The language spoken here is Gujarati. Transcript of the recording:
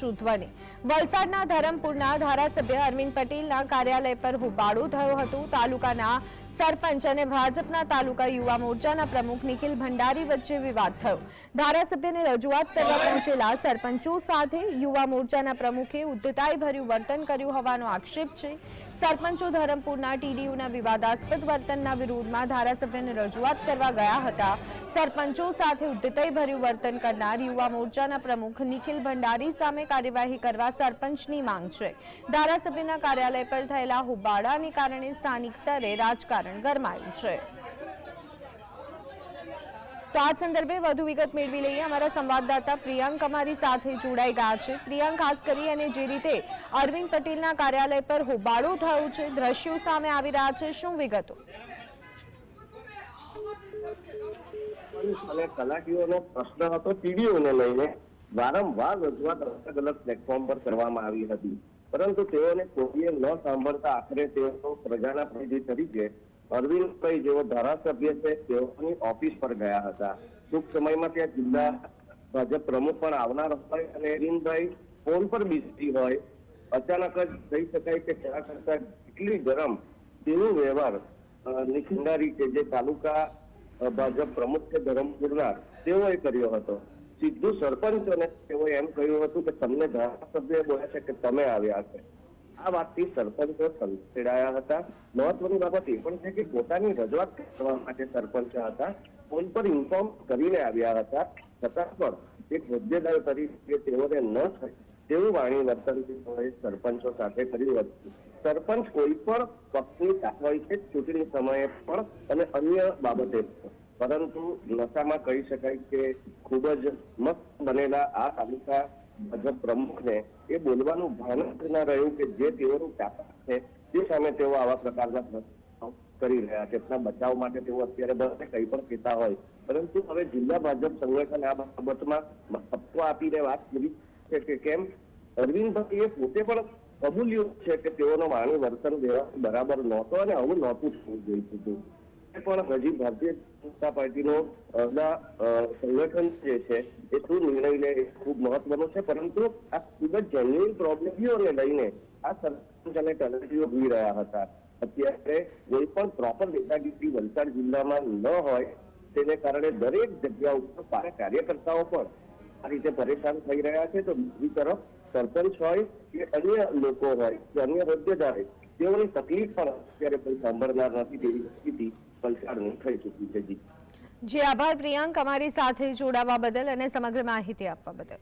ઊંચું ધ્વનિ વલસાડના ધરમપુરના ધારાસભ્ય અરવિંદ પટેલના કાર્યાલય પર હુબાળો થયો હતો. તાલુકાના સરપંચ અને ભાજપના તાલુકા યુવા મોરચાના પ્રમુખ નિખિલ ભંડારી વચ્ચે વિવાદ થયો. ધારાસભ્યને રજૂઆત કરવા પહોંચેલા સરપંચો સાથે યુવા મોરચાના પ્રમુખે ઉદ્ધતાઈભર્યું વર્તન કર્યું હોવાનો આક્ષેપ છે. સરપંચો ધરમપુરના ટીડીયુના વિવાદાસ્પદ વર્તનના વિરોધમાં ધારાસભ્યને રજૂઆત કરવા ગયા હતા. સરપંચો સાથે ઉદ્ધતાઈભર્યું વર્તન કરનાર યુવા મોરચાના પ્રમુખ નિખિલ ભંડારી સામે કાર્યવાહી કરવા સરપંચની માંગ છે. ધારાસભ્યના કાર્યાલય પર થયેલા હુબાળાને કારણે સ્થાનિક સ્તરે રાજકારણ ગરમાયું છે. તો આ સંદર્ભે વધુ વિગત મેળવી લઈએ. અમારા સંવાદદાતા પ્રિયાંક અમારી સાથે જોડાઈ ગયા છે. પ્રિયાંક, ખાસ કરી અને જે રીતે અરવિંદ પટેલના કાર્યાલય પર હોબાળો થયો છે, દ્રશ્યો સામે આવી રહ્યા છે, શું વિગતો? અને તલાટીઓનો પ્રશ્ન હતો ટીડીઓને લઈને વારંવાર રજૂઆત અલગ અલગ પ્લેટફોર્મ પર કરવામાં આવી હતી. પરંતુ તેઓને કોઈએ ન સાંભળતા આખરે તેઓ પ્રજાના પ્રતિનિધિ તરીકે અરવિંદભાઈ જેઓ ધારાસભ્ય છે તેઓની ઓફિસ પર ગયા હતા. ટૂંક સમયમાં ત્યાં જિલ્લા ભાજપ પ્રમુખ પણ આવનાર હોય અને અરવિંદભાઈ ફોન પર બિઝી હોય. અચાનક જ કહી શકાય કે ચા કરતા એટલી ગરમ તેનું વ્યવહાર નિખંડારી કે જે તાલુકા ભાજપ પ્રમુખ છે ધરમપુરના તેઓએ કર્યો હતો. સીધું સરપંચોને તેઓએ એમ કહ્યું હતું કે તમને ધારાસભ્ય બોલ્યા છે કે તમે આવ્યા છે. આ વાતથી સરપંચો સંકેડાયા હતા. મહત્વની બાબત એ પણ છે કે પોતાની રજૂઆત કરવા માટે સરપંચ હતા. ફોન પર ઇન્ફોર્મ કરીને આવ્યા હતા. છતાં પણ એક હોદ્દેદાર તરીકે તેઓને ન થાય તેવું વાણી વર્તન સરપંચો સાથે કર્યું હતું. સરપંચ કોઈ પણ પક્ષની હોય છે ચૂંટણી સમયે પણ અને અન્ય બાબતે. પરંતુ નશામાં કહી શકાય કે ખૂબ જ મસ્ત બનેલા આ તાલુકા ભાજપ પ્રમુખને એ બોલવાનું ભાન જ ન રહ્યું કે જે તેઓનું તાકાત છે, તે સામે તેઓ આવા પ્રકારના કરી રહ્યા છે એટલા બચાવ માટે તેઓ અત્યારે બસ કંઈ પણ કહેતા હોય, પરંતુ હવે જિલ્લા ભાજપ સંગઠન આ બાબતમાં મહત્વ આપીને વાત કરી છે કે કેમ અરવિંદભાઈએ પોતે પણ કબૂલ્યું છે કે તેઓનો વાણી વર્તન વ્યવહાર બરાબર નહોતો અને આવું નહોતું થવું જોઈતું હતું પણ હજી ભારતીય જનતા પાર્ટીનો સંગઠન જે છે, એ શું નિર્ણય લે એ ખૂબ મહત્વનો છે. પરંતુ આ ખૂબ જ જેન્યુઇન પ્રોબ્લેમીઓને લઈને આ સરપંચ અને તલાટીઓ જોઈ રહ્યા હતા. અત્યારે કોઈ પણ પ્રોપર ડેટાગીરી વલસાડ જિલ્લામાં ન હોય, તેને કારણે દરેક જગ્યા ઉપર કાર્યકર્તાઓ પણ આ રીતે પરેશાન થઈ રહ્યા છે. તો બીજી તરફ સરપંચ હોય કે અન્ય લોકો હોય, કે અન્ય હોદ્દેદાર હોય, તેઓની તકલીફ પણ અત્યારે કોઈ સાંભળનાર નથી તેવી સ્થિતિ વલસાડની થઈ ચૂકી છે જી. જે, આભાર પ્રિયાંક, અમારી સાથે જોડાવા બદલ અને સમગ્ર માહિતી આપવા બદલ.